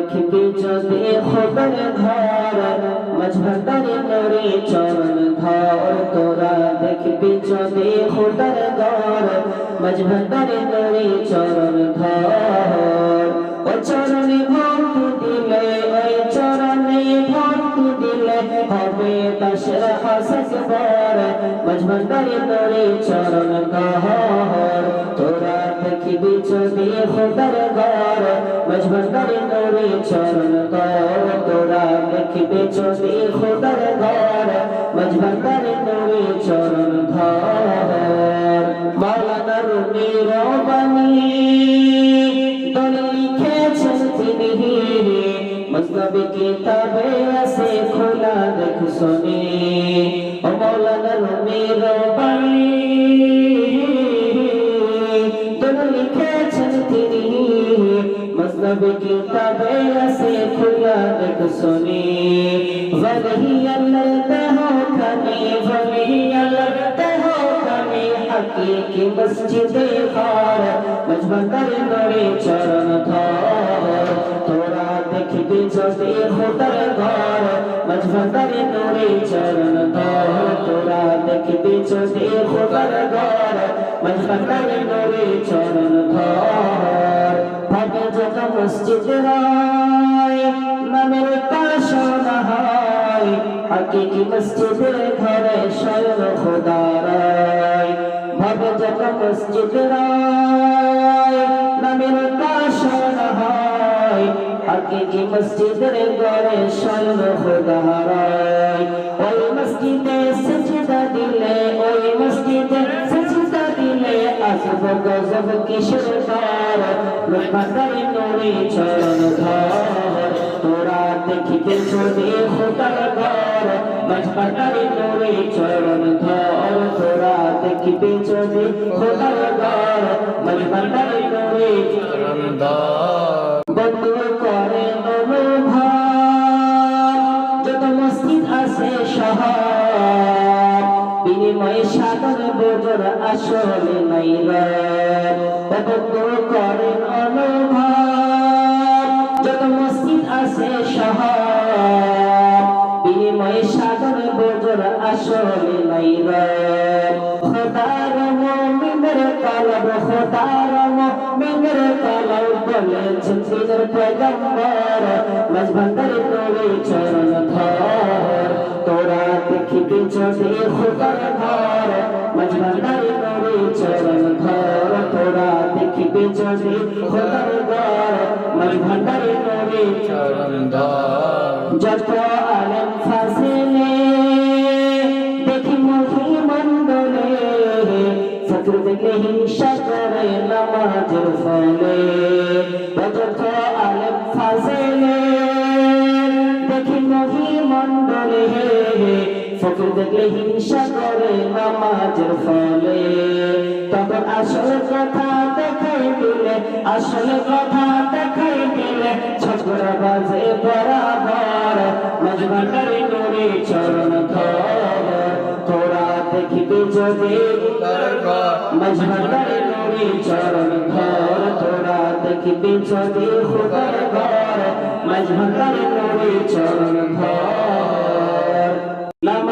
দেখবি যদি খোদার ঘর মজভান্ডারি নরে চরণ ধর তোরা দেখবি যদি খোদার ঘর মজভান্ডারি নরে চরণ ধর ও চরণে ভক্তি দিলে ওই চরণে ভক্তি দিলে হবে দশের হাসস বর মজভান্ডারি নরে চরণ ধর তোরা দেখবি যদি খোদার ঘর মজভান্ডারি নরে চরণ ধর তোরা দেখবি যদি খোদার ঘর মজভান্ডারি নরে চরণ ধর মাওলানা রুমি রবানি দলে লিখেছেন তিনি মজনবী কিতাবে আছে খোলা দেখ শুনি ও মাওলানা রুমি রবানি कभी किताबे ऐसे खुलानक सुनी। वही लगता हो कमी वही लगता हो कमी हकीकी मस्जिद खार, मजमा कर नरे चरण धार थोड़ा देख दे जते होतर घर, मजमा कर नरे चरण धार थोड़ा देख दे जते होतर घर, मजमा कर नरे चरण মসজিদ রায় নামের পাশনা হয়। হাকিকি মসজিদের ঘরে স্বয়ং খোদারায় ভাবে যত মসজিদ রায় নামের পাশনা হয়। হাকিকি মসজিদের ঘরে স্বয়ং খোদারায় ওই মসজিদে গজব কিশোর তার রহমতের নূরে চরণ ধর তোরা দেখিতে চলে খোদার ঘর মজবতার নূরে চরণ ধর তোরা দেখিতে চলে খোদার ঘর মজবতার নূরে চরণ বন্ধু বিনিময়ে সাধন বোঝর আসলে নাই বন্ধু করেন অনুভব যত মসজিদ আছে শহর, বিনিময়ে সাধন বোঝর আসলে নাই খোদার মুমিনের কলব খোদার মুমিনের কলব বলেছেন দিনের পয়গম্বর। মজবন্দর নবী চরণ ধর, তোরা দেখিবি যদি খোদার ঘর মজবন্দর নবী চরণ ধর, তোরা দেখিবি যদি খোদার ঘর মজবন্দর নবী চরণ যত আলম ফাসিলে, দেখি মহিমণ্ডলে ফকর দেখলে হিংসা করে নামাজের ফলে। যত আলম ফাসিলে, দেখি মহিমণ্ডলে ফকর দেখলে হিংসা করে নামাজের ফলে। তখন আসল কথা দেখাই দিলে, আসল কথা দেখাই দিলে ঝগড়া বাজে বরাবর। মজবাটারি নুরে চরণ ধর। তোরা দেখিবি যদি মজবাটারি নুরে চরণ ধর। তোরা দেখিবি যদি খুদার ঘর। মজবাটারি নুরে চরণ ধর।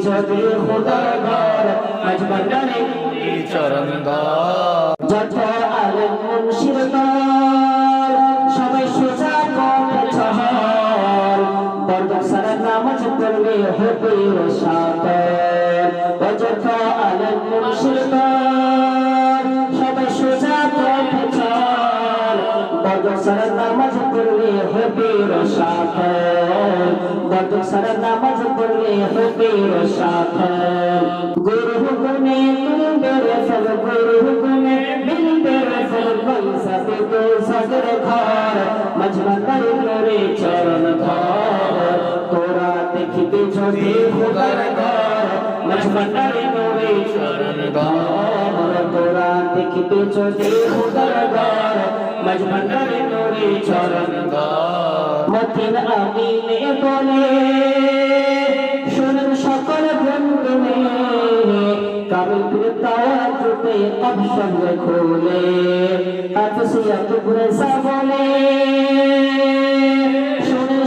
যদি খুদার ঘর মজবন্দারি চরণ যত মুন্সির দল সবাই সোজা পথে হুপির সাথে গত সারা নামাজ পড়লে হুপির সাথে গুরু হুকুমে বিলবের ফল গুরু হুকুমে বিলবের ফল বংশে তো সগর ঘর মজমা তাই করে চরণ ধর তোরা দেখিতে যদি হুকার ঘর মজমা তাই করে চরণ ঘর তোরা দেখিতে যদি হুকার ঘর মজমা তাই নূরে চরণ মতিন আমিনে বলে, শুনুন সকল বন্ধুনে কামিল ফিরতাওয়া জুটে কব সঙ্গে খোলে। আফসিয়াত গুরেসা বলে, শুনুন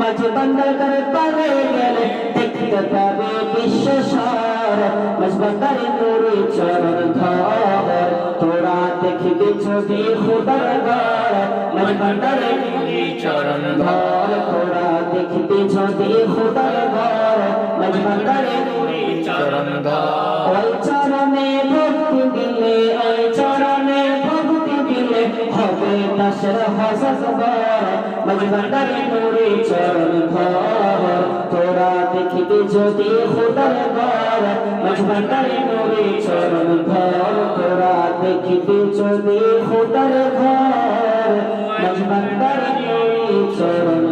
মাঝ করে বন্দর করে পারে গেলে দেখতে পাবে বিশ্ব সার মাঝ বন্দরে নুরে চরণ ধর তোরা দেখবি ছবি খুদার ঘর মাঝ বন্দরে নুরে চরণ ধর তোরা দেখবি ছবি খুদার ঘর মাঝ বন্দরে নুরে চরণ ধর ওই চরণে ভক্তি দিলে ওই চরণে ভক্তি দিলে হবে দাসের হসস বর মজবন্দারে নুরে চরণ ধর দেখিবি যদি খুদার ঘর মজবন্দারে নুরে চরণ ধর তোরা দেখিবি যদি খোদার ঘর মজবন্দারে নুরে চরণ